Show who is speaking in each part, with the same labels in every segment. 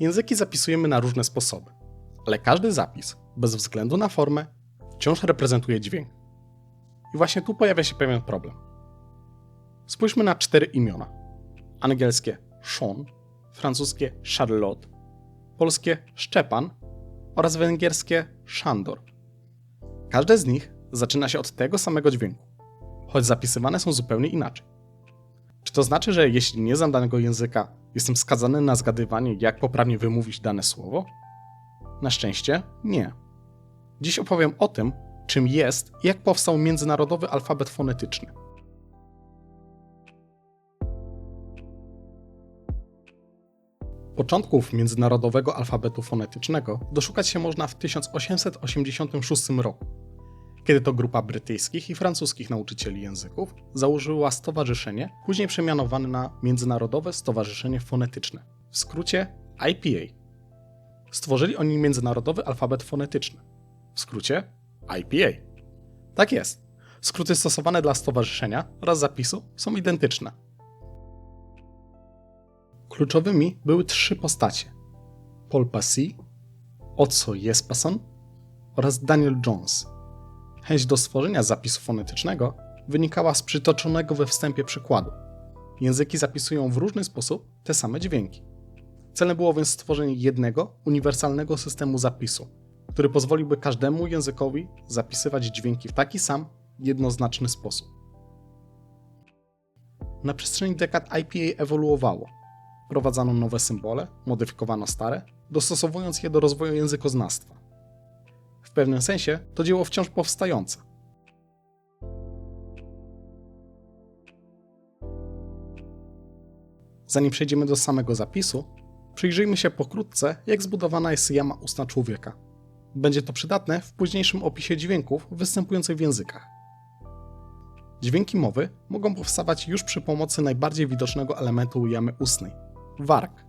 Speaker 1: Języki zapisujemy na różne sposoby, ale każdy zapis, bez względu na formę, wciąż reprezentuje dźwięk. I właśnie tu pojawia się pewien problem. Spójrzmy na cztery imiona: angielskie Sean, francuskie Charlotte, polskie Szczepan oraz węgierskie Szandor. Każde z nich zaczyna się od tego samego dźwięku, choć zapisywane są zupełnie inaczej. Czy to znaczy, że jeśli nie znam danego języka, jestem skazany na zgadywanie, jak poprawnie wymówić dane słowo? Na szczęście nie. Dziś opowiem o tym, czym jest i jak powstał międzynarodowy alfabet fonetyczny. Początków międzynarodowego alfabetu fonetycznego doszukać się można w 1886 roku, kiedy to grupa brytyjskich i francuskich nauczycieli języków założyła stowarzyszenie, później przemianowane na Międzynarodowe Stowarzyszenie Fonetyczne, w skrócie IPA. Stworzyli oni międzynarodowy alfabet fonetyczny, w skrócie IPA. Tak jest. Skróty stosowane dla stowarzyszenia oraz zapisu są identyczne. Kluczowymi były trzy postacie: Paul Passy, Otso Jesperson oraz Daniel Jones. Chęć do stworzenia zapisu fonetycznego wynikała z przytoczonego we wstępie przykładu. Języki zapisują w różny sposób te same dźwięki. Celem było więc stworzenie jednego, uniwersalnego systemu zapisu, który pozwoliłby każdemu językowi zapisywać dźwięki w taki sam, jednoznaczny sposób. Na przestrzeni dekad IPA ewoluowało. Wprowadzano nowe symbole, modyfikowano stare, dostosowując je do rozwoju językoznawstwa. Pewnym sensie to dzieło wciąż powstające. Zanim przejdziemy do samego zapisu, przyjrzyjmy się pokrótce, jak zbudowana jest jama ustna człowieka. Będzie to przydatne w późniejszym opisie dźwięków występujących w językach. Dźwięki mowy mogą powstawać już przy pomocy najbardziej widocznego elementu jamy ustnej warg.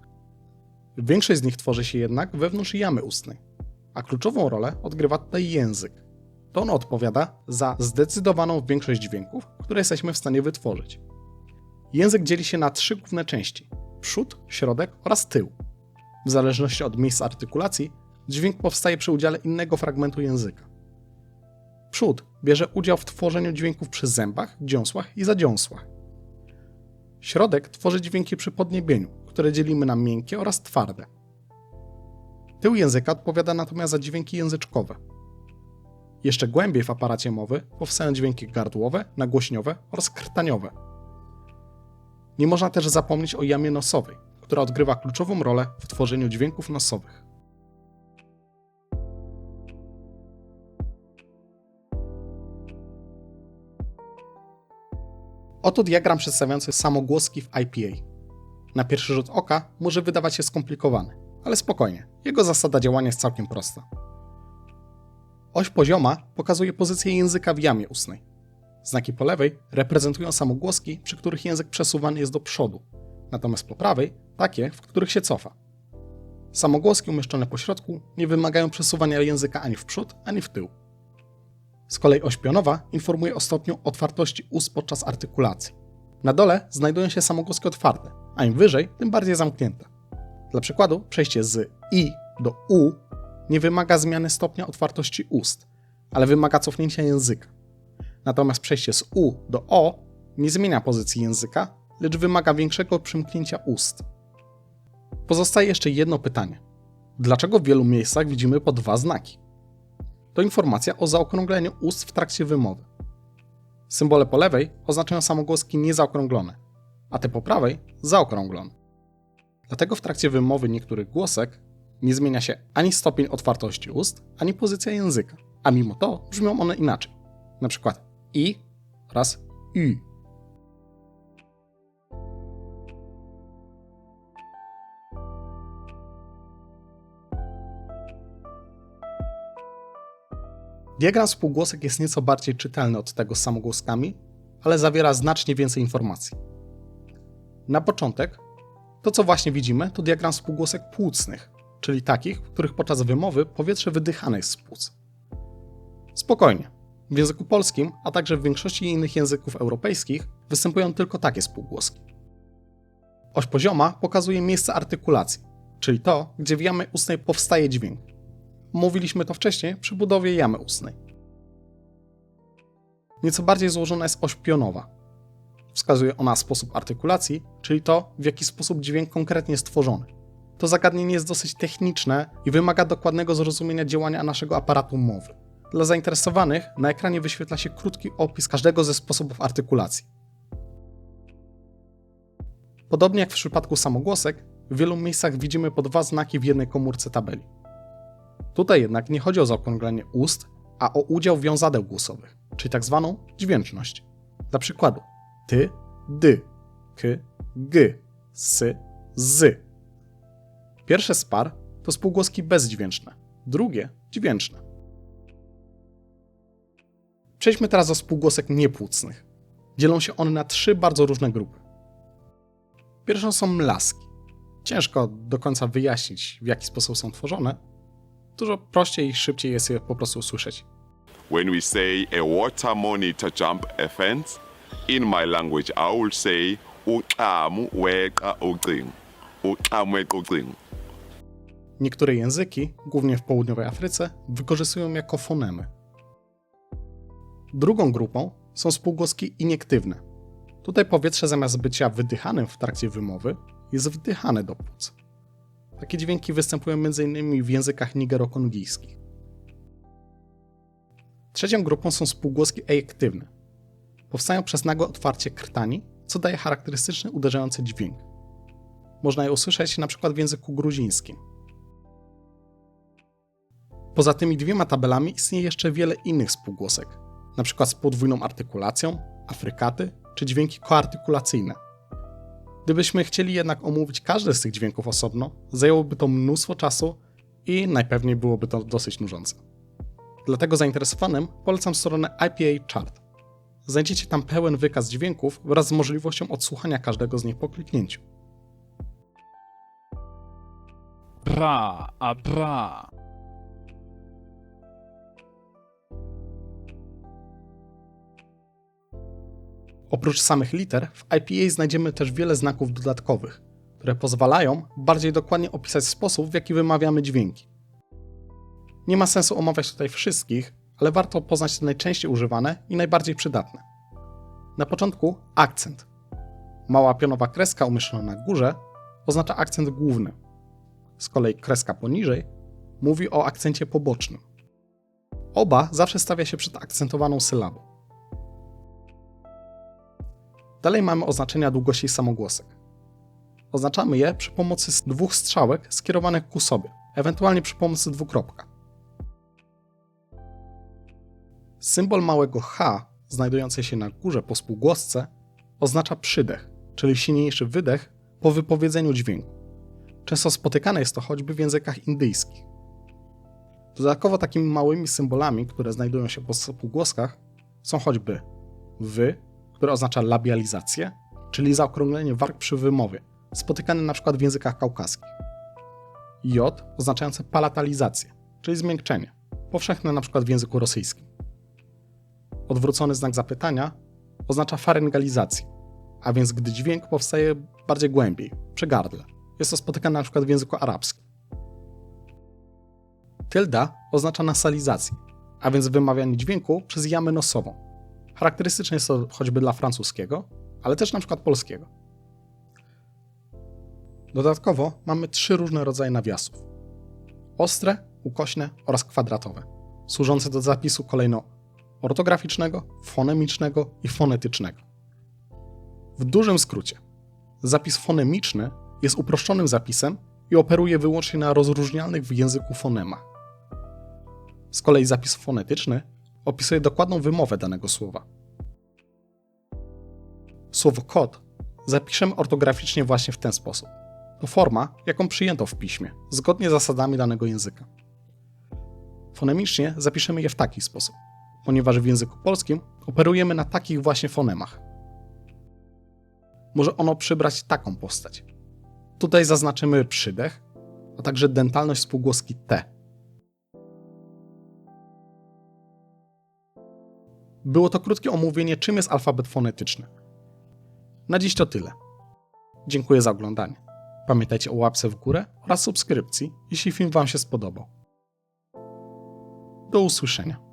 Speaker 1: Większość z nich tworzy się jednak wewnątrz jamy ustnej, a kluczową rolę odgrywa tutaj język. To on odpowiada za zdecydowaną większość dźwięków, które jesteśmy w stanie wytworzyć. Język dzieli się na trzy główne części: przód, środek oraz tył. W zależności od miejsca artykulacji, dźwięk powstaje przy udziale innego fragmentu języka. Przód bierze udział w tworzeniu dźwięków przy zębach, dziąsłach i zadziąsłach. Środek tworzy dźwięki przy podniebieniu, które dzielimy na miękkie oraz twarde. Tył języka odpowiada natomiast za dźwięki języczkowe. Jeszcze głębiej w aparacie mowy powstają dźwięki gardłowe, nagłośniowe oraz krtaniowe. Nie można też zapomnieć o jamie nosowej, która odgrywa kluczową rolę w tworzeniu dźwięków nosowych. Oto diagram przedstawiający samogłoski w IPA. Na pierwszy rzut oka może wydawać się skomplikowany, ale spokojnie, jego zasada działania jest całkiem prosta. Oś pozioma pokazuje pozycję języka w jamie ustnej. Znaki po lewej reprezentują samogłoski, przy których język przesuwany jest do przodu, natomiast po prawej takie, w których się cofa. Samogłoski umieszczone po środku nie wymagają przesuwania języka ani w przód, ani w tył. Z kolei oś pionowa informuje o stopniu otwartości ust podczas artykulacji. Na dole znajdują się samogłoski otwarte, a im wyżej, tym bardziej zamknięte. Dla przykładu, przejście z i do u nie wymaga zmiany stopnia otwartości ust, ale wymaga cofnięcia języka. Natomiast przejście z u do o nie zmienia pozycji języka, lecz wymaga większego przymknięcia ust. Pozostaje jeszcze jedno pytanie. Dlaczego w wielu miejscach widzimy po dwa znaki? To informacja o zaokrągleniu ust w trakcie wymowy. Symbole po lewej oznaczają samogłoski niezaokrąglone, a te po prawej zaokrąglone. Dlatego w trakcie wymowy niektórych głosek nie zmienia się ani stopień otwartości ust, ani pozycja języka, a mimo to brzmią one inaczej. Na przykład i oraz y. Diagram spółgłosek jest nieco bardziej czytelny od tego z samogłoskami, ale zawiera znacznie więcej informacji. Na początek, to co właśnie widzimy, to diagram spółgłosek płucnych, czyli takich, w których podczas wymowy powietrze wydychane jest z płuc. Spokojnie. W języku polskim, a także w większości innych języków europejskich występują tylko takie spółgłoski. Oś pozioma pokazuje miejsce artykulacji, czyli to, gdzie w jamie ustnej powstaje dźwięk. Mówiliśmy to wcześniej przy budowie jamy ustnej. Nieco bardziej złożona jest oś pionowa. Wskazuje ona sposób artykulacji, czyli to, w jaki sposób dźwięk konkretnie jest tworzony. To zagadnienie jest dosyć techniczne i wymaga dokładnego zrozumienia działania naszego aparatu mowy. Dla zainteresowanych na ekranie wyświetla się krótki opis każdego ze sposobów artykulacji. Podobnie jak w przypadku samogłosek, w wielu miejscach widzimy po dwa znaki w jednej komórce tabeli. Tutaj jednak nie chodzi o zaokrąglenie ust, a o udział wiązadeł głosowych, czyli tak zwaną dźwięczność. Dla przykładu ty, dy, k, g, sy, z. Pierwsze z par to spółgłoski bezdźwięczne, drugie dźwięczne. Przejdźmy teraz do spółgłosek niepłucnych. Dzielą się one na trzy bardzo różne grupy. Pierwszą są mlaski. Ciężko do końca wyjaśnić, w jaki sposób są tworzone. Dużo prościej i szybciej jest je po prostu usłyszeć.
Speaker 2: When we say a water monitor jump a fence, in my language I will say uqamu weqa. Uqamu weqa uqing.
Speaker 1: Niektóre języki, głównie w południowej Afryce, wykorzystują jako fonemy. Drugą grupą są spółgłoski iniektywne. Tutaj powietrze zamiast bycia wydychanym w trakcie wymowy, jest wdychane do płuc. Takie dźwięki występują m.in. w językach nigerokongijskich. Trzecią grupą są spółgłoski ejektywne. Powstają przez nagłe otwarcie krtani, co daje charakterystyczny uderzający dźwięk. Można je usłyszeć np. w języku gruzińskim. Poza tymi dwiema tabelami istnieje jeszcze wiele innych spółgłosek, np. z podwójną artykulacją, afrykaty czy dźwięki koartykulacyjne. Gdybyśmy chcieli jednak omówić każdy z tych dźwięków osobno, zajęłoby to mnóstwo czasu i najpewniej byłoby to dosyć nużące. Dlatego zainteresowanym polecam stronę IPA Chart. Znajdziecie tam pełen wykaz dźwięków wraz z możliwością odsłuchania każdego z nich po kliknięciu.
Speaker 3: Bra, a bra.
Speaker 1: Oprócz samych liter, w IPA znajdziemy też wiele znaków dodatkowych, które pozwalają bardziej dokładnie opisać sposób, w jaki wymawiamy dźwięki. Nie ma sensu omawiać tutaj wszystkich, ale warto poznać te najczęściej używane i najbardziej przydatne. Na początku akcent. Mała pionowa kreska umieszczona na górze oznacza akcent główny. Z kolei kreska poniżej mówi o akcencie pobocznym. Oba zawsze stawia się przed akcentowaną sylabą. Dalej mamy oznaczenia długości samogłosek. Oznaczamy je przy pomocy dwóch strzałek skierowanych ku sobie, ewentualnie przy pomocy dwukropka. Symbol małego H, znajdujący się na górze po spółgłosce, oznacza przydech, czyli silniejszy wydech po wypowiedzeniu dźwięku. Często spotykane jest to choćby w językach indyjskich. Dodatkowo takimi małymi symbolami, które znajdują się po spółgłoskach, są choćby wy, które oznacza labializację, czyli zaokrąglenie warg przy wymowie, spotykane np. w językach kaukaskich. J oznaczające palatalizację, czyli zmiękczenie, powszechne np. w języku rosyjskim. Odwrócony znak zapytania oznacza faryngalizację, a więc gdy dźwięk powstaje bardziej głębiej, przy gardle. Jest to spotykane np. w języku arabskim. Tylda oznacza nasalizację, a więc wymawianie dźwięku przez jamę nosową. Charakterystyczne jest to choćby dla francuskiego, ale też np. polskiego. Dodatkowo mamy trzy różne rodzaje nawiasów: ostre, ukośne oraz kwadratowe, służące do zapisu kolejno ortograficznego, fonemicznego i fonetycznego. W dużym skrócie, zapis fonemiczny jest uproszczonym zapisem i operuje wyłącznie na rozróżnialnych w języku fonemach. Z kolei zapis fonetyczny opisuje dokładną wymowę danego słowa. Słowo kod zapiszemy ortograficznie właśnie w ten sposób. To forma, jaką przyjęto w piśmie, zgodnie z zasadami danego języka. Fonemicznie zapiszemy je w taki sposób, ponieważ w języku polskim operujemy na takich właśnie fonemach. Może ono przybrać taką postać. Tutaj zaznaczymy przydech, a także dentalność spółgłoski T. Było to krótkie omówienie, czym jest alfabet fonetyczny. Na dziś to tyle. Dziękuję za oglądanie. Pamiętajcie o łapce w górę oraz subskrypcji, jeśli film Wam się spodobał. Do usłyszenia.